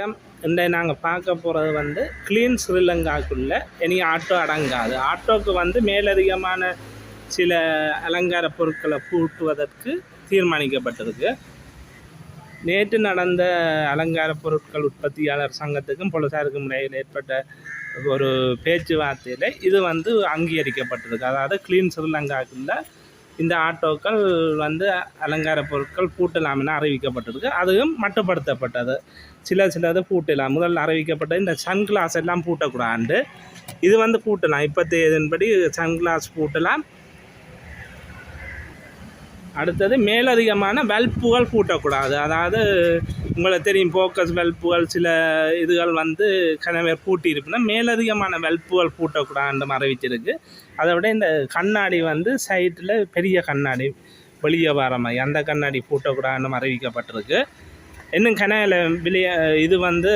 வணக்கம். இன்றைய நாங்கள் பார்க்க போகிறது வந்து க்ளீன் ஸ்ரீலங்காக்குள்ள இனி ஆட்டோ அடங்காது. ஆட்டோக்கு வந்து மேலதிகமான சில அலங்கார பொருட்களை பூட்டுவதற்கு தீர்மானிக்கப்பட்டிருக்கு. நேற்று நடந்த அலங்கார பொருட்கள் உற்பத்தியாளர் சங்கத்துக்கும் பொலிசாருக்கும் இடையில் ஏற்பட்ட ஒரு பேச்சுவார்த்தையில் இது வந்து அங்கீகரிக்கப்பட்டிருக்கு. அதாவது க்ளீன் ஸ்ரீலங்காக்குள்ள இந்த ஆட்டோக்கள் வந்து அலங்கார பொருட்கள் பூட்டலாம் என அறிவிக்கப்பட்டிருக்கு. அதுவும் மட்டுப்படுத்தப்பட்டது. சில சிலது பூட்டலாம். முதல்ல அறிவிக்கப்பட்ட இந்த சன்கிளாஸ் எல்லாம் பூட்டக்கூடாது. இது வந்து பூட்டலாம். இப்போத்தைய இதன்படி சன் கிளாஸ் பூட்டலாம். அடுத்தது மேலதிகமான வெல்ப்புகள் பூட்டக்கூடாது. அதாவது உங்களை தெரியும் போக்கஸ் வெல்ப்புகள் சில இதுகள் வந்து கனவே பூட்டி இருக்குன்னா மேலதிகமான வெல்ப்புகள் பூட்டக்கூடாதுன்னு மறைவிச்சிருக்கு அதை விட இந்த கண்ணாடி வந்து சைட்டில் பெரிய கண்ணாடி வெளியே வர மாதிரி அந்த கண்ணாடி பூட்டக்கூடாதுன்னு அறிவிக்கப்பட்டிருக்கு இன்னும் கனையில் வெளியே இது வந்து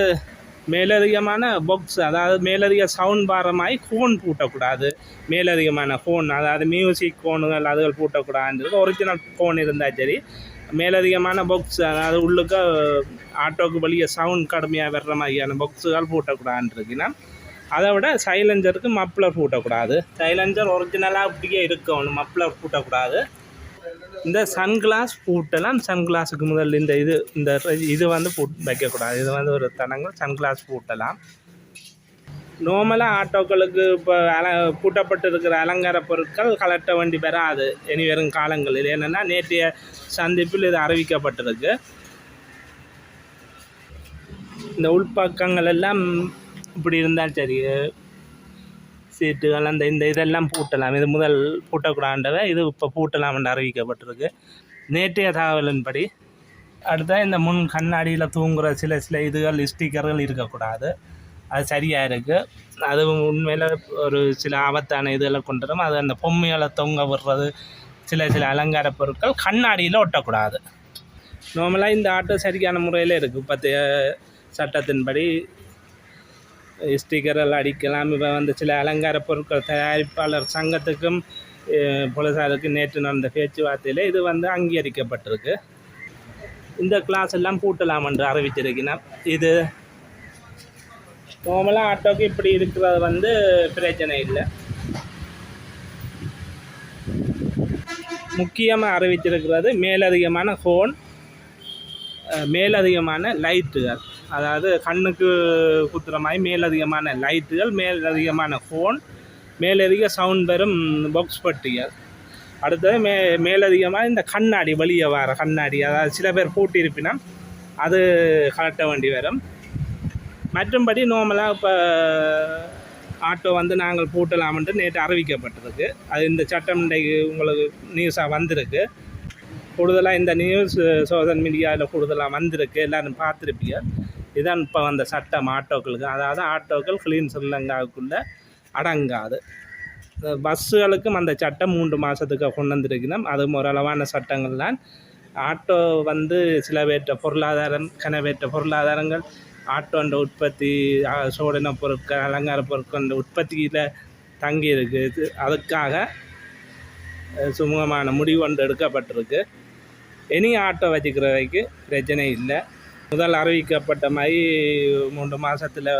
மேலதிகமான பொக்ஸ் அதாவது மேலதிக சவுண்ட் பாரமாய் ஹோன் பூட்டக்கூடாது. மேலதிகமான ஃபோன் அதாவது மியூசிக் கோனுகள் அதுகள் பூட்டக்கூடாதுன்றது ஒரிஜினல் ஃபோன் இருந்தால் சரி. மேலதிகமான பொக்ஸ் அதாவது உள்ளுக்க ஆட்டோக்கு வழியே சவுண்ட் கடுமையாக வர்ற மாதிரியான பொக்ஸுகள் பூட்டக்கூடாதுன்னு அதை விட சைலஞ்சருக்கு மப்ளர் பூட்டக்கூடாது. சைலஞ்சர் ஒரிஜினலாக அப்படியே இருக்கணும். மப்ளர் பூட்டக்கூடாது. இந்த சன்கிளாஸ் பூட்டலாம் சன்கிளாஸுக்கு முதல்ல இந்த இது இந்த இது வந்து பூ வைக்கக்கூடாது. இது வந்து ஒரு தடங்கள் சன்கிளாஸ் பூட்டலாம் நார்மலாக ஆட்டோக்களுக்கு இப்போ அல பூட்டப்பட்டிருக்கிற அலங்கார பொருட்கள் கலட்ட வேண்டி வராது. இனி வரும் காலங்களில். என்னென்னா நேற்றைய சந்திப்பில் இது அறிவிக்கப்பட்டிருக்கு. இந்த உள்பக்கங்கள் எல்லாம் இப்படி இருந்தால் சரி. சீட்டுகள் அந்த இந்த இதெல்லாம் பூட்டலாம். இது முதல் பூட்டக்கூடாண்டவை இது இப்போ பூட்டலாம் என்று அறிவிக்கப்பட்டிருக்கு. நேற்றைய தகவலின்படி அடுத்த இந்த முன் கண்ணாடியில் தூங்குகிற சில சில இதுகள் ஸ்டிக்கர்கள் இருக்கக்கூடாது. அது சரியாக இருக்குது அது உண்மையில் ஒரு சில ஆபத்தான இதுகளை கொண்டு வரும் அது அந்த பொம்மைகளை தொங்க விடுறது சில சில அலங்கார பொருட்கள் கண்ணாடியில் ஒட்டக்கூடாது. நார்மலாக இந்த ஆட்டோ சரியான முறையில் இருக்குது பத்து சட்டத்தின்படி ஸ்டிக்கர்கள் அடிக்கலாம். இப்போ வந்து சில அலங்கார பொருட்கள் தயாரிப்பாளர் சங்கத்துக்கும் அஹ், நேற்று நடந்த பேச்சுவார்த்தையில் இது வந்து அங்கீகரிக்கப்பட்டிருக்கு. இந்த கிளாஸ் எல்லாம் பூட்டலாம் என்று அறிவிச்சிருக்கிறேன் இது நார்மலாக ஆட்டோக்கு இப்படி இருக்கிறது வந்து பிரச்சனை இல்லை. முக்கியமாக அறிவிச்சிருக்கிறது மேலதிகமான ஃபோன் மேலதிகமான லைட்டுகள் அதாவது கண்ணுக்கு குத்துற மாதிரி மேலதிகமான லைட்டுகள் மேலதிகமான ஃபோன் மேலதிக சவுண்ட் பெறும் பாக்ஸ் பட்டிகள் அடுத்தது மே மேலதிகமாக இந்த கண்ணாடி வெளியே வர கண்ணாடி அதாவது சில பேர் பூட்டியிருப்பினா அது கலட்ட வேண்டி வரும். மற்றும்படி நார்மலாக இப்போ ஆட்டோ வந்து நாங்கள் பூட்டலாம்ன்ட்டு நேற்று அறிவிக்கப்பட்டிருக்கு. அது இந்த சட்டம் இன்றைக்கு உங்களுக்கு நியூஸாக வந்திருக்கு. கூடுதலாக இந்த நியூஸ் சோஷியல் மீடியாவில் கூடுதலாக வந்திருக்கு. எல்லோரும் பார்த்துருப்பீங்க. இதான் இப்போ வந்த சட்டம் ஆட்டோக்களுக்கு. அதாவது ஆட்டோக்கள் கிளீன் ஸ்ரீலங்காவுக்குள்ளே அடங்காது. பஸ்ஸுகளுக்கும் அந்த சட்டம் மூன்று மாதத்துக்கு கொண்டு வந்திருக்கணும். அதுவும் ஓரளவான சட்டங்கள் தான். ஆட்டோ வந்து சில பேற்ற பொருளாதாரம் கனவேற்ற பொருளாதாரங்கள் ஆட்டோன்ற உற்பத்தி சோடன பொருட்கள் அலங்கார பொருட்கள் உற்பத்தியில் தங்கி இருக்குது அதுக்காக சுமூகமான முடிவு ஒன்று எடுக்கப்பட்டிருக்கு. இனி ஆட்டோ வச்சுக்கிறவைக்கு பிரச்சனை இல்லை. முதல் அறிவிக்கப்பட்ட மாதிரி மூன்று மாதத்தில்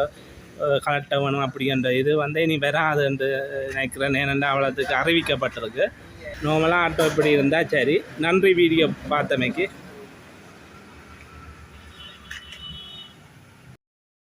கலெக்ட வேணும் அப்படின்ற இது வந்து இனி வராது என்று நினைக்கிறேன். ஏனென்றால் அவ்வளோத்துக்கு அறிவிக்கப்பட்டிருக்கு. நார்மலாக ஆட்டோ இப்படி இருந்தால் சரி. நன்றி வீடியோ பார்த்தமைக்கு.